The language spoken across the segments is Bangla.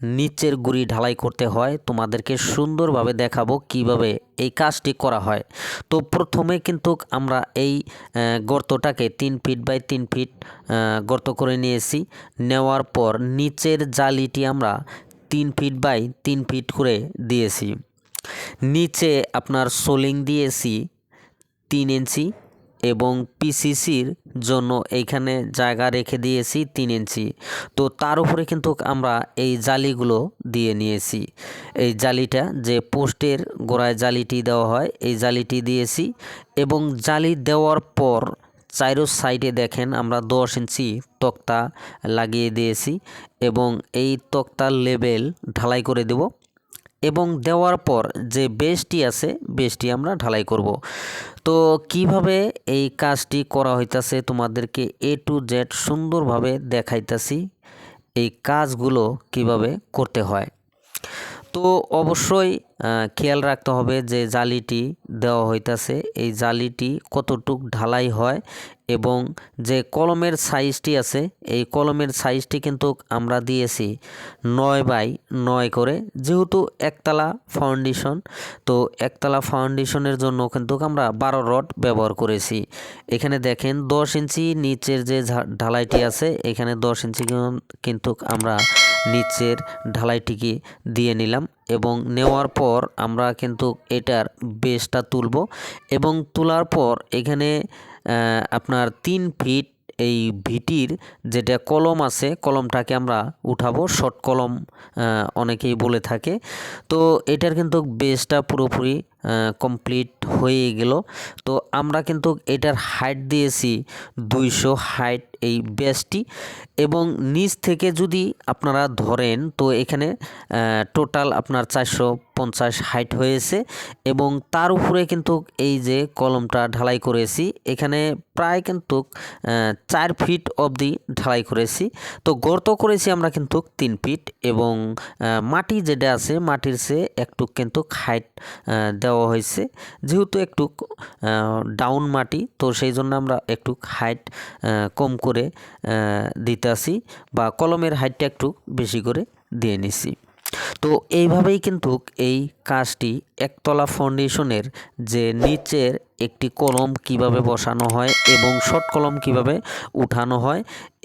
নিচের গুড়ি ঢালাই করতে হয়। তোমাদেরকে সুন্দরভাবে দেখাবো কীভাবে এই কাজটি করা হয়। তো প্রথমে কিন্তু আমরা এই গর্তটাকে তিন ফিট বাই তিন ফিট গর্ত করে নিয়েছি। নেওয়ার পর নিচের জালিটি আমরা তিন ফিট বাই তিন ফিট করে দিয়েছি। নিচে আপনার সোলিং দিয়েছি তিন ইঞ্চি। এবং পিসিসির জন্য এইখানে জায়গা রেখে দিয়েছি তিন ইঞ্চি। তো তার উপরে কিন্তু আমরা এই জালিগুলো দিয়ে নিয়েছি। এই জালিটা যে পোস্টের গোড়ায় জালিটি দেওয়া হয়, এই জালিটি দিয়েছি এবং জালি দেওয়ার পর চাইরো সাইডে দেখেন আমরা দশ ইঞ্চি তক্তা লাগিয়ে দিয়েছি এবং এই তক্তার লেবেল ঢালাই করে দেব। এবং দেওয়ার পর যে বেসটি আছে বেসটি আমরা ঢালাই করব। তো কীভাবে এই কাজটি করা হইতাছে তোমাদেরকে এ টু জেড সুন্দরভাবে দেখাইতাছি, এই কাজগুলো কীভাবে করতে হয়। তো অবশ্যই খেয়াল রাখতে হবে যে জালিটি দেওয়া হইতাছে। এই জালিটি কতটুক ঢালাই হয় এবং যে কলমের সাইজটি আছে, এই কলমের সাইজটি কিন্তু আমরা দিয়েছি নয় বাই নয় করে। যেহেতু একতলা ফাউন্ডেশন, তো একতলা ফাউন্ডেশনের জন্য কিন্তু আমরা বারো রড ব্যবহার করেছি। এখানে দেখেন দশ ইঞ্চি নিচের যে ঢালাইটি আছে, এখানে দশ ইঞ্চি কিন্তু আমরা নিচের ঢালাইটিকে দিয়ে নিলাম এবং নেওয়ার পর আমরা কিন্তু এটার বেসটা তুলব এবং তোলার পর এখানে আপনার তিন ফিট এই ভিটির যেটা কলম আছে, কলমটাকে আমরা উঠাবো, শর্ট কলম অনেকেই বলে থাকে। তো এটার কিন্তু বেসটা পুরোপুরি কমপ্লিট হয়ে গেল। তো আমরা কিন্তু এটার হাইট দিয়েছি দুইশো হাইট এই বেসটি এবং নিচ থেকে যদি আপনারা ধরেন, তো এখানে টোটাল আপনার চারশো পঞ্চাশ হাইট হয়েছে। এবং তার উপরে কিন্তু এই যে কলমটা ঢালাই করেছি, এখানে প্রায় কিন্তু চার ফিট অবধি ঢালাই করেছি। তো গর্ত করেছি আমরা কিন্তু তিন ফিট এবং মাটি যেটা আছে, মাটির সে একটু কিন্তু হাইট দেওয়া হয়েছে। যেহেতু একটু ডাউন মাটি, তো সেই জন্য আমরা একটু হাইট কম করে দিতে আসি বা কলমের হাইটটা একটু বেশি করে দিয়ে নিছি। তো এইভাবেই কিন্তু এই কাজটি একতলা ফাউন্ডেশনের যে নিচের একটি কলম কীভাবে বসানো হয় এবং শর্ট কলম কীভাবে উঠানো হয়,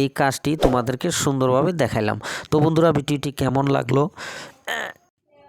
এই কাজটি তোমাদেরকে সুন্দরভাবে দেখাইলাম। তো বন্ধুরা, ভিডিওটি কেমন লাগল?